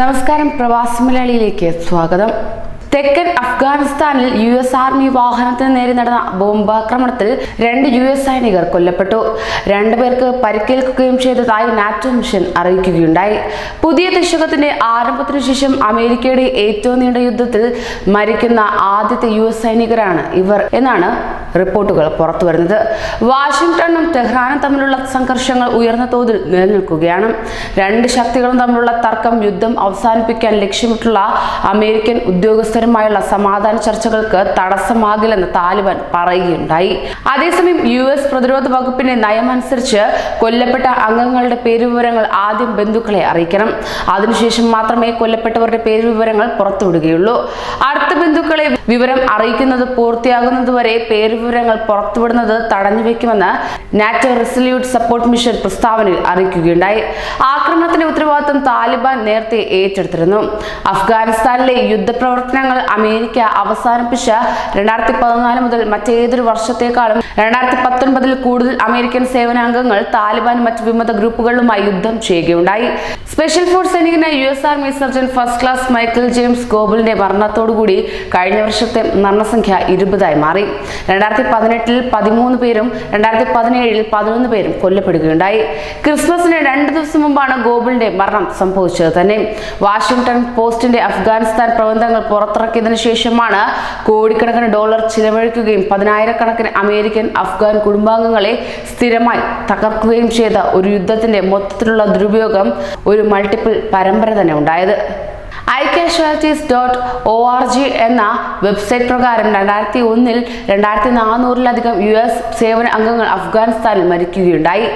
നമസ്കാരം. പ്രവാസി മലയാളിയിലേക്ക് സ്വാഗതം. തെക്കൻ അഫ്ഗാനിസ്ഥാനിൽ യു എസ് ആർമി വാഹനത്തിന് നേരെ നടന്ന ബോംബാക്രമണത്തിൽ രണ്ട് യു എസ് സൈനികർ കൊല്ലപ്പെട്ടു. രണ്ടുപേർക്ക് പരിക്കേൽക്കുകയും ചെയ്തതായി നാറ്റോ മിഷൻ അറിയിക്കുകയുണ്ടായി. പുതിയ ദശകത്തിന്റെ ആരംഭത്തിനു ശേഷം അമേരിക്കയുടെ ഏറ്റവും നീണ്ട യുദ്ധത്തിൽ മരിക്കുന്ന ആദ്യത്തെ യു എസ് സൈനികരാണ് ഇവർ എന്നാണ് റിപ്പോർട്ടുകൾ പുറത്തു വരുന്നത്. വാഷിംഗ്ടണും ടെഹ്റാനും തമ്മിലുള്ള സംഘർഷങ്ങൾ ഉയർന്ന തോതിൽ നിലനിൽക്കുകയാണ്. രണ്ട് ശക്തികളും തമ്മിലുള്ള തർക്കം യുദ്ധം അവസാനിപ്പിക്കാൻ ലക്ഷ്യമിട്ടുള്ള അമേരിക്കൻ ഉദ്യോഗസ്ഥരുമായുള്ള സമാധാന ചർച്ചകൾക്ക് തടസ്സമാകില്ലെന്ന് താലിബാൻ പറയുകയുണ്ടായി. അതേസമയം യു എസ് പ്രതിരോധ വകുപ്പിന്റെ നയമനുസരിച്ച് കൊല്ലപ്പെട്ട അംഗങ്ങളുടെ പേരുവിവരങ്ങൾ ആദ്യം ബന്ധുക്കളെ അറിയിക്കണം. അതിനുശേഷം മാത്രമേ കൊല്ലപ്പെട്ടവരുടെ പേരുവിവരങ്ങൾ പുറത്തുവിടുകയുള്ളൂ. അടുത്ത ബന്ധുക്കളെ വിവരം അറിയിക്കുന്നത് പൂർത്തിയാകുന്നതുവരെ പേരുവിവരങ്ങൾ പുറത്തുവിടുന്നത് തടഞ്ഞു വെക്കുമെന്ന് നാറ്റോ റെസല്യൂട്ട് സപ്പോർട്ട് മിഷൻ പ്രസ്താവനയിൽ അറിയിക്കുകയുണ്ടായി. ആക്രമണത്തിന്റെ ഉത്തരവാദിത്വം താലിബാൻ നേരത്തെ ഏറ്റെടുത്തിരുന്നു. അഫ്ഗാനിസ്ഥാനിലെ യുദ്ധപ്രവർത്തനങ്ങൾ അമേരിക്ക അവസാനിപ്പിച്ച രണ്ടായിരത്തി പതിനാല് മുതൽ മറ്റേതൊരു വർഷത്തേക്കാളും രണ്ടായിരത്തി പത്തൊൻപതിൽ കൂടുതൽ അമേരിക്കൻ സേവനാംഗങ്ങൾ താലിബാൻ മറ്റ് വിമത ഗ്രൂപ്പുകളുമായി യുദ്ധം ചെയ്യുകയുണ്ടായി. Special force സൈനികനായ U S army sergeant first class Michael James ഗോബലിന്റെ മരണത്തോടുകൂടി കഴിഞ്ഞ വർഷത്തെ മരണസംഖ്യ ഇരുപതായി മാറി. രണ്ടായിരത്തി പതിനെട്ടിൽ പതിമൂന്ന് പേരും രണ്ടായിരത്തി പതിനേഴിൽ പതിനൊന്ന് പേരും കൊല്ലപ്പെടുകയുണ്ടായി. ക്രിസ്മസിന് രണ്ട് ദിവസം മുമ്പാണ് ഗോബിളിന്റെ മരണം സംഭവിച്ചത് തന്നെ. വാഷിംഗ്ടൺ പോസ്റ്റിന്റെ അഫ്ഗാനിസ്ഥാൻ പ്രബന്ധങ്ങൾ പുറത്തിറക്കിയതിനു ശേഷമാണ് കോടിക്കണക്കിന് ഡോളർ ചിലവഴിക്കുകയും പതിനായിരക്കണക്കിന് അമേരിക്കൻ അഫ്ഗാൻ കുടുംബാംഗങ്ങളെ സ്ഥിരമായി തകർക്കുകയും ചെയ്ത ഒരു യുദ്ധത്തിന്റെ മൊത്തത്തിലുള്ള ദുരുപയോഗം ഒരു മൾട്ടിപ്പിൾ പരമ്പര തന്നെ ഉണ്ടായത്. Icasualties dot O R G എന്ന വെബ്സൈറ്റ് പ്രകാരം രണ്ടായിരത്തി ഒന്നിൽ രണ്ടായിരത്തി നാനൂറിലധികം യു എസ് സേവന അംഗങ്ങൾ അഫ്ഗാനിസ്ഥാനിൽ മരിക്കുകയുണ്ടായി.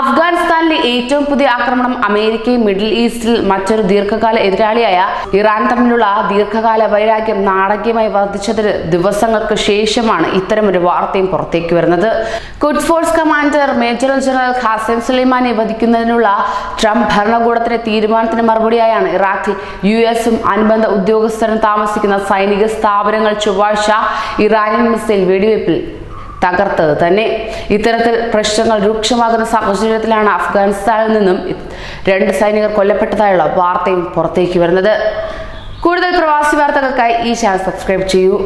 അഫ്ഗാനിസ്ഥാനിലെ ഏറ്റവും പുതിയ ആക്രമണം അമേരിക്കയും മിഡിൽ ഈസ്റ്റിൽ മറ്റൊരു ദീർഘകാല എതിരാളിയായ ഇറാൻ തമ്മിലുള്ള ദീർഘകാല വൈരാഗ്യം നാടകീയമായി വർദ്ധിച്ചതിന് ദിവസങ്ങൾക്ക് ശേഷമാണ് ഇത്തരമൊരു വാർത്തയും പുറത്തേക്ക് വരുന്നത്. Quds force commander major general Qasem സുലൈമാനെ വധിക്കുന്നതിനുള്ള ട്രംപ് ഭരണകൂടത്തിന്റെ തീരുമാനത്തിന് മറുപടിയായാണ് ഇറാഖിൽ യു എസും അനുബന്ധ ഉദ്യോഗസ്ഥരും താമസിക്കുന്ന സൈനിക സ്ഥാപനങ്ങൾ ചൊവ്വാഴ്ച ഇറാനിയൻ മിസൈൽ വെടിവയ്പിൽ തകർത്തത് തന്നെ. ഇത്തരത്തിൽ പ്രശ്നങ്ങൾ രൂക്ഷമാകുന്ന സാഹചര്യത്തിലാണ് അഫ്ഗാനിസ്ഥാനിൽ നിന്നും രണ്ട് സൈനികർ കൊല്ലപ്പെട്ടതായുള്ള വാർത്തയും പുറത്തേക്ക് വരുന്നത്. കൂടുതൽ പ്രവാസി വാർത്തകൾക്കായി ഈ ചാനൽ സബ്സ്ക്രൈബ് ചെയ്യൂ.